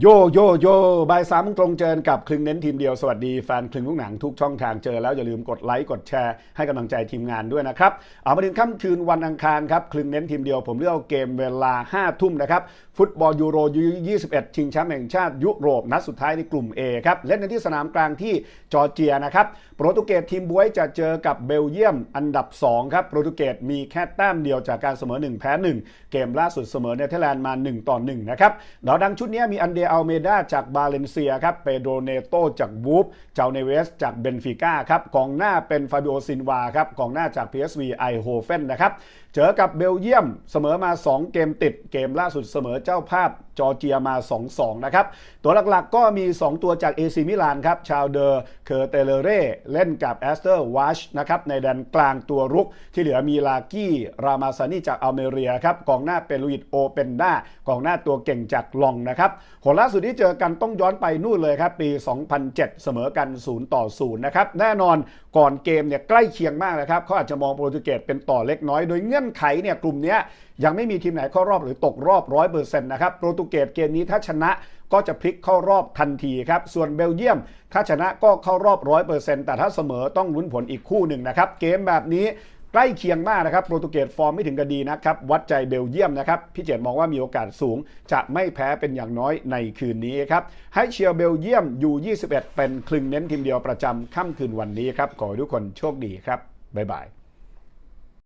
โยโยโยบ่ายสามตรงเจอกับคลึงเน้นทีมเดียว สวัสดีแฟนคลึงลูกหนังทุกช่องทางเจอแล้วอย่าลืมกดไลค์กดแชร์ให้กำลังใจทีมงานด้วยนะครับ เอามาถึงค่ำคืนวันอังคารครับคลึงเน้นทีมเดียวผมเลือกเกมเวลา 5 ทุ่มนะครับ ฟุตบอลยูโรยู21 ชิงแชมป์แห่งชาติยุโรป นัดสุดท้ายในกลุ่ม A ครับ เล่นในที่สนามกลางที่จอร์เจียนะครับโปรตุเกสทีมบวยจะเจอกับเบลเยียมอันดับ2ครับโปรตุเกสมีแค่แต้มเดียวจากการเสมอ1แพ้1เกมล่าสุดเสมอเนเธอร์แลนด์มา1ต่อ1นะครับดาวดังชุดนี้มีอันเดอัลเมดาจากบาเลนเซียครับเปโดเนโตจากวูฟเจ้าเนเวสจากเบนฟิก้าครับกองหน้าเป็นฟาบิโอซินวาครับกองหน้าจาก PSV ไอโฮเฟนนะครับเจอกับเบลเยียมเสมอมา 2 เกมติดเกมล่าสุดเสมอเจ้าภาพ จอร์เจียมา 2-2 นะครับ ตัวหลักๆก็มี 2 ตัวจากเอซิมิลานครับ ชาวเดอร์เคอร์เตเลเร่เล่นกับแอสเตอร์วาชนะครับ ในแดนกลางตัวรุก ที่เหลือมีลากี้ รามาซานีจากอัลเมเรียครับ กองหน้าเป็นลุยิตโอเปนด้ากองหน้าตัวเก่งจากลองนะครับผลล่าสุดที่เจอกันต้องย้อนไปนู่นเลยครับ ปี 2007 เสมอกัน 0 ต่อ 0 นะครับ แน่นอนก่อนเกมเนี่ยใกล้เคียงมากนะครับเขาอาจจะมองโปรตุเกสเป็นต่อเล็กน้อย โดยเงื่อนไขเนี่ยกลุ่มนี้ยยังไม่มีทีมไหนเข้ารอบหรือตกรอบ 100%นะครับโปรตุตุเกสเกมนี้ถ้าชนะก็จะพลิกเข้ารอบทันทีครับ ส่วนเบลเยียม ถ้าชนะก็เข้ารอบ 100%แต่ถ้าเสมอต้องลุ้นผลอีกคู่หนึ่งนะครับ เกมแบบนี้ใกล้เคียงมากนะครับโปรตุเกสฟอร์มไม่ถึงกับดีนะครับ วัดใจเบลเยียมนะครับ พี่เจตมองว่ามีโอกาสสูง จะไม่แพ้เป็นอย่างน้อยในคืนนี้ครับ ให้เชียร์เบลเยียมอยู่21 เป็นคลึงเน้นทีมเดียวประจำค่ำคืนวันนี้ครับ ขอให้ทุกคนโชคดีครับบ๊ายบาย